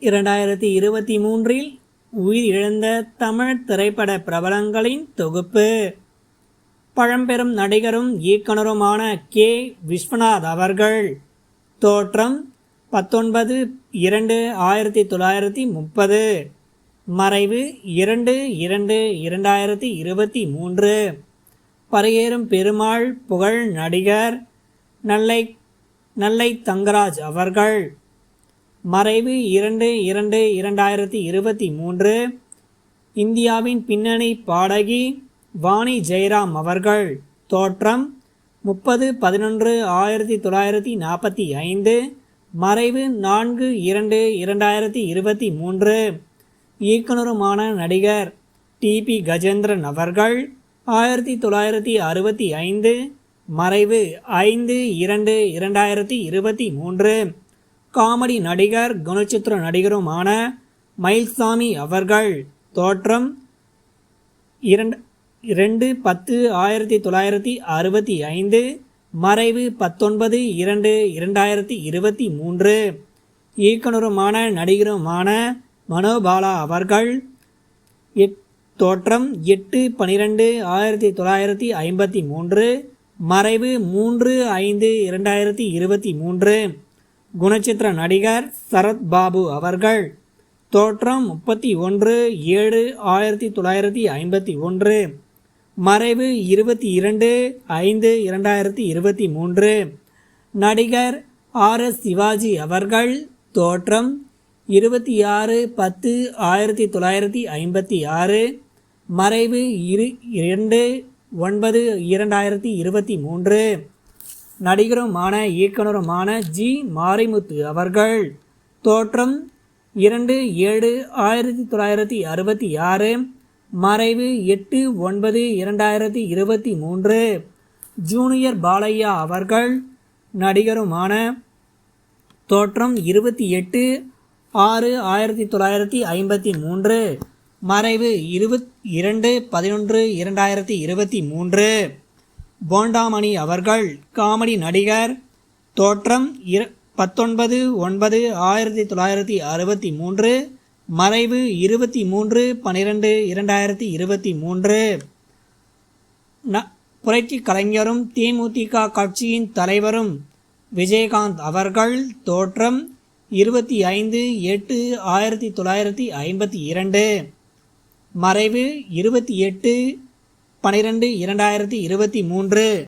இரண்டாயிரத்தி இருபத்தி மூன்றில் உயிரிழந்த தமிழ் திரைப்பட பிரபலங்களின் தொகுப்பு. பழம்பெரும் நடிகரும் இயக்குனருமான கே. விஸ்வநாத் அவர்கள். தோற்றம் பத்தொன்பது இரண்டு ஆயிரத்தி தொள்ளாயிரத்தி முப்பது. மறைவு இரண்டு இரண்டு இரண்டாயிரத்தி இருபத்தி மூன்று. பரையேறும் பெருமாள் புகழ் நடிகர் நல்லை நல்லை தங்கராஜ் அவர்கள். மறைவு இரண்டு இரண்டு இரண்டாயிரத்தி இருபத்தி மூன்று. இந்தியாவின் பின்னணி பாடகி வாணி ஜெயராம் அவர்கள் தோற்றம் முப்பது பதினொன்று ஆயிரத்தி தொள்ளாயிரத்தி நாற்பத்தி ஐந்து. மறைவு நான்கு இரண்டு இரண்டாயிரத்தி இருபத்தி மூன்று. இயக்குனருமான நடிகர் டிபி கஜேந்திரன் அவர்கள் ஆயிரத்தி தொள்ளாயிரத்தி அறுபத்தி ஐந்து. மறைவு ஐந்து இரண்டு இரண்டாயிரத்தி இருபத்தி மூன்று. காமெடி நடிகர் குணச்சித்திர நடிகருமான மயில்சாமி அவர்கள் தோற்றம் இரண்டு இரண்டு பத்து ஆயிரத்தி தொள்ளாயிரத்தி அறுபத்தி ஐந்து மறைவு பத்தொன்பது இரண்டு இரண்டாயிரத்தி இருபத்தி மூன்று. இயக்குனருமான நடிகருமான மனோபாலா அவர்கள் எட் தோற்றம் எட்டு பனிரெண்டு ஆயிரத்தி தொள்ளாயிரத்தி ஐம்பத்தி மூன்று மறைவு மூன்று ஐந்து இரண்டாயிரத்தி இருபத்தி மூன்று. குணச்சித்திர நடிகர் சரத் பாபு அவர்கள். தோற்றம் முப்பத்தி ஒன்று ஏழு ஆயிரத்தி தொள்ளாயிரத்தி ஐம்பத்தி ஒன்று. மறைவு இருபத்தி இரண்டு ஐந்து இரண்டாயிரத்தி இருபத்தி மூன்று. நடிகர் ஆர் எஸ் சிவாஜி அவர்கள் தோற்றம் இருபத்தி ஆறு பத்து ஆயிரத்தி தொள்ளாயிரத்தி ஐம்பத்தி ஆறு. மறைவு இரு இரண்டு ஒன்பது இரண்டாயிரத்தி இருபத்தி மூன்று. நடிகருமான இயக்குனருமான ஜி. மாரிமுத்து அவர்கள் தோற்றம் இரண்டு ஏழு ஆயிரத்தி தொள்ளாயிரத்தி அறுபத்தி ஆறு மறைவு எட்டு ஒன்பது இரண்டாயிரத்தி இருபத்தி மூன்று. ஜூனியர் பாலையா அவர்கள் நடிகருமான தோற்றம் இருபத்தி எட்டு ஆறு ஆயிரத்தி தொள்ளாயிரத்தி ஐம்பத்தி மூன்று மறைவு இருபத் இரண்டு பதினொன்று இரண்டாயிரத்தி இருபத்தி மூன்று. போண்டாமணி அவர்கள் காமெடி நடிகர். தோற்றம் இர பத்தொன்பது ஒன்பது ஆயிரத்தி தொள்ளாயிரத்தி அறுபத்தி மூன்று. மறைவு இருபத்தி மூன்று பன்னிரெண்டு இரண்டாயிரத்தி இருபத்தி மூன்று. ந புரட்சி கலைஞரும் தேமுதிக கட்சியின் தலைவரும் விஜயகாந்த் அவர்கள் தோற்றம் இருபத்தி ஐந்து எட்டு ஆயிரத்தி தொள்ளாயிரத்தி ஐம்பத்தி இரண்டு. மறைவு இருபத்தி எட்டு பனிரெண்டு இரண்டாயிரத்தி இருபத்தி மூன்று.